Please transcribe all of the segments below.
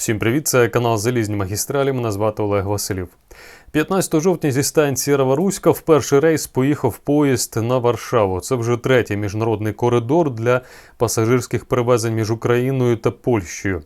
Всім привіт! Це канал Залізні магістралі. Мене звати Олег Василів. 15 жовтня зі станції Раваруська в перший рейс поїхав поїзд на Варшаву. Це вже третій міжнародний коридор для пасажирських перевезень між Україною та Польщею.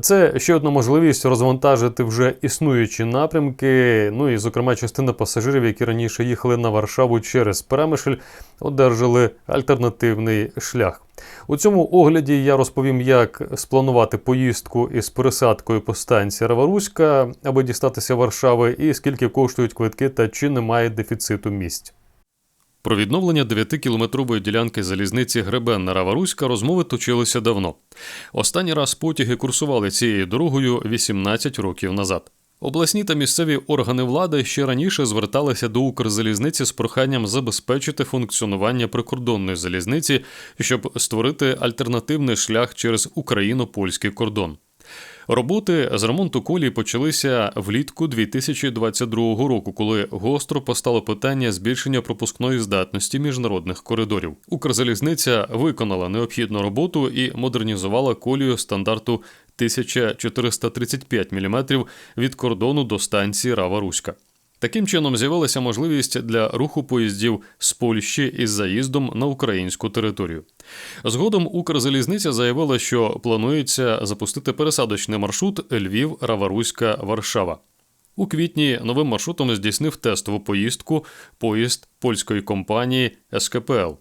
Це ще одна можливість розвантажити вже існуючі напрямки. Ну і, зокрема, частина пасажирів, які раніше їхали на Варшаву через Перемишль, одержали альтернативний шлях. У цьому огляді я розповім, як спланувати поїздку із пересадкою по станції Раваруська, аби дістатися Варшави, і скільки коштують квитки та чи немає дефіциту місць. Про відновлення 9-кілометрової ділянки залізниці Гребенна Раваруська розмови точилися давно. Останній раз потяги курсували цією дорогою 18 років назад. Обласні та місцеві органи влади ще раніше зверталися до Укрзалізниці з проханням забезпечити функціонування прикордонної залізниці, щоб створити альтернативний шлях через україно-польський кордон. Роботи з ремонту колії почалися влітку 2022 року, коли гостро постало питання збільшення пропускної здатності міжнародних коридорів. Укрзалізниця виконала необхідну роботу і модернізувала колію стандарту 1435 мм від кордону до станції Рава Руська. Таким чином з'явилася можливість для руху поїздів з Польщі із заїздом на українську територію. Згодом Укрзалізниця заявила, що планується запустити пересадочний маршрут Львів, Раваруська, Варшава. У квітні новим маршрутом здійснив тестову поїздку поїзд польської компанії СКПЛ.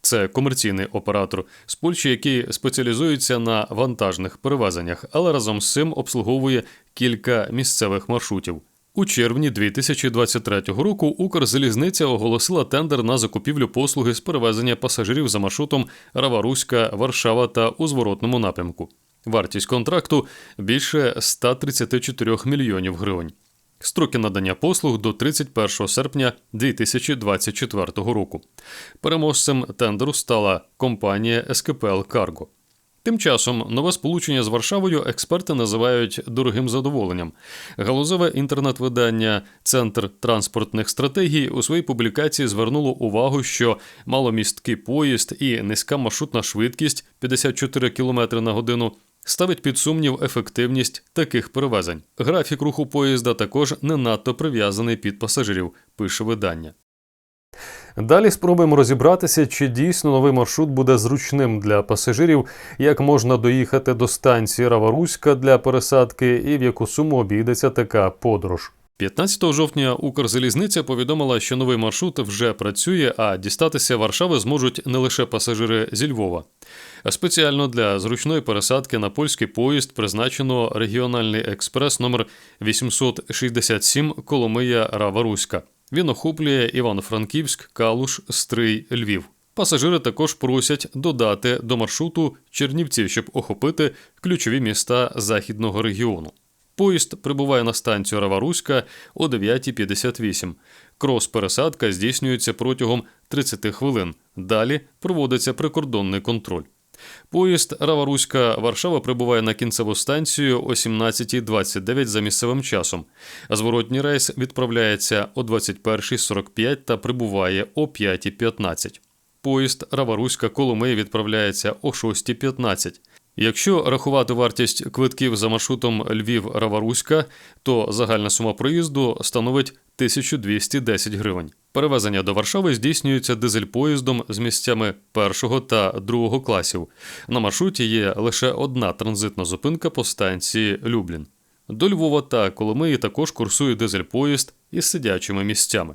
Це комерційний оператор з Польщі, який спеціалізується на вантажних перевезеннях, але разом з цим обслуговує кілька місцевих маршрутів. У червні 2023 року Укрзалізниця оголосила тендер на закупівлю послуги з перевезення пасажирів за маршрутом Раваруська, Варшава та у зворотному напрямку. Вартість контракту більше 134 мільйонів гривень. Строки надання послуг до 31 серпня 2024 року. Переможцем тендеру стала компанія СКПЛ Карго. Тим часом нове сполучення з Варшавою експерти називають дорогим задоволенням. Галузове інтернет-видання Центр транспортних стратегій у своїй публікації звернуло увагу, що маломісткий поїзд і низька маршрутна швидкість 54 км на годину ставить під сумнів ефективність таких перевезень. Графік руху поїзда також не надто прив'язаний під пасажирів, пише видання. Далі спробуємо розібратися, чи дійсно новий маршрут буде зручним для пасажирів, як можна доїхати до станції Раваруська для пересадки і в яку суму обійдеться така подорож. 15 жовтня Укрзалізниця повідомила, що новий маршрут вже працює, а дістатися Варшави зможуть не лише пасажири зі Львова. Спеціально для зручної пересадки на польський поїзд призначено регіональний експрес номер 867 Коломия Раваруська. Він охоплює Івано-Франківськ, Калуш, Стрий, Львів. Пасажири також просять додати до маршруту Чернівці, щоб охопити ключові міста західного регіону. Поїзд прибуває на станцію Раваруська о 9.58. Крос-пересадка здійснюється протягом 30 хвилин. Далі проводиться прикордонний контроль. Поїзд Раваруська Варшава прибуває на кінцеву станцію о 17.29 за місцевим часом. Зворотній рейс відправляється о 21.45 та прибуває о 5.15. Поїзд Раваруська Коломия відправляється о 6.15. Якщо рахувати вартість квитків за маршрутом Львів-Раваруська, то загальна сума проїзду становить 1210 гривень. Перевезення до Варшави здійснюється дизель-поїздом з місцями першого та другого класів. На маршруті є лише одна транзитна зупинка по станції Люблін. До Львова та Коломиї також курсує дизель-поїзд із сидячими місцями.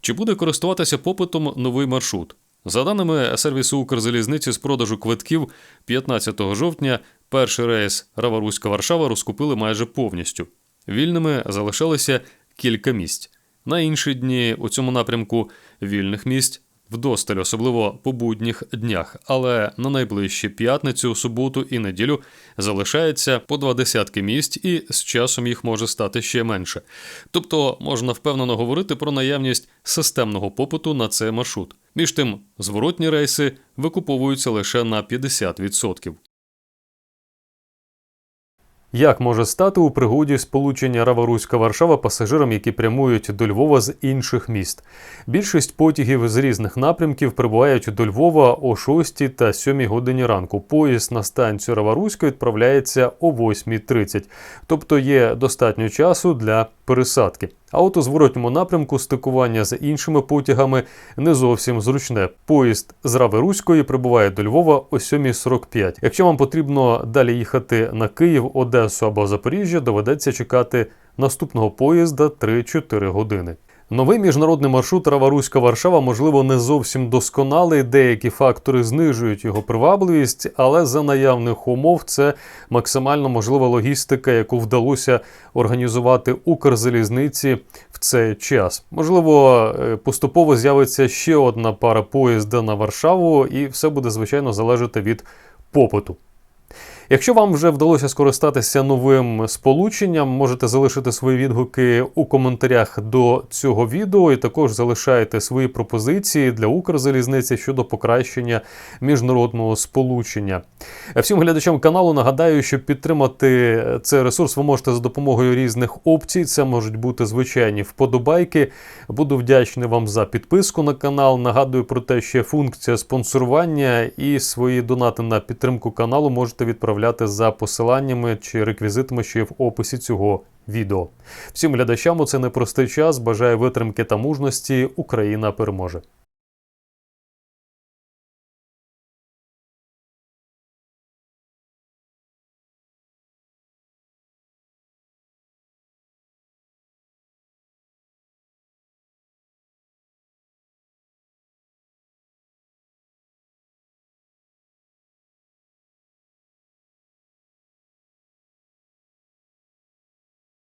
Чи буде користуватися попитом новий маршрут? За даними сервісу Укрзалізниці з продажу квитків, 15 жовтня перший рейс Раваруська Варшава розкупили майже повністю. Вільними залишалися кілька місць. На інші дні у цьому напрямку вільних місць вдосталь, особливо по будніх днях, але на найближчі п'ятницю, суботу і неділю залишається по два десятки місць, і з часом їх може стати ще менше. Тобто можна впевнено говорити про наявність системного попиту на цей маршрут. Між тим, зворотні рейси викуповуються лише на 50%. Як може стати у пригоді сполучення Рава-Руська Варшава пасажирам, які прямують до Львова з інших міст? Більшість потягів з різних напрямків прибувають до Львова о 6 та 7 годині ранку. Поїзд на станцію Рава-Руська відправляється о 8.30, тобто є достатньо часу для пересадки. А от у зворотньому напрямку стикування з іншими потягами не зовсім зручне. Поїзд з Рави Руської прибуває до Львова о 7.45. Якщо вам потрібно далі їхати на Київ, Одесу або Запоріжжя, доведеться чекати наступного поїзда 3-4 години. Новий міжнародний маршрут Рава-Руська Варшава, можливо, не зовсім досконалий. Деякі фактори знижують його привабливість, але за наявних умов це максимально можлива логістика, яку вдалося організувати Укрзалізниці в цей час. Можливо, е, поступово з'явиться ще одна пара поїзда на Варшаву, і все буде звичайно залежати від попиту. Якщо вам вже вдалося скористатися новим сполученням, можете залишити свої відгуки у коментарях до цього відео, і також залишайте свої пропозиції для Укрзалізниці щодо покращення міжнародного сполучення. Всім глядачам каналу нагадаю, що підтримати цей ресурс ви можете за допомогою різних опцій. Це можуть бути звичайні вподобайки. Буду вдячний вам за підписку на канал. Нагадую про те, що функція спонсорування і свої донати на підтримку каналу можете відправляти за посиланнями чи реквізитами, що є в описі цього відео. Всім глядачам у цей непростий час. Бажаю витримки та мужності. Україна переможе.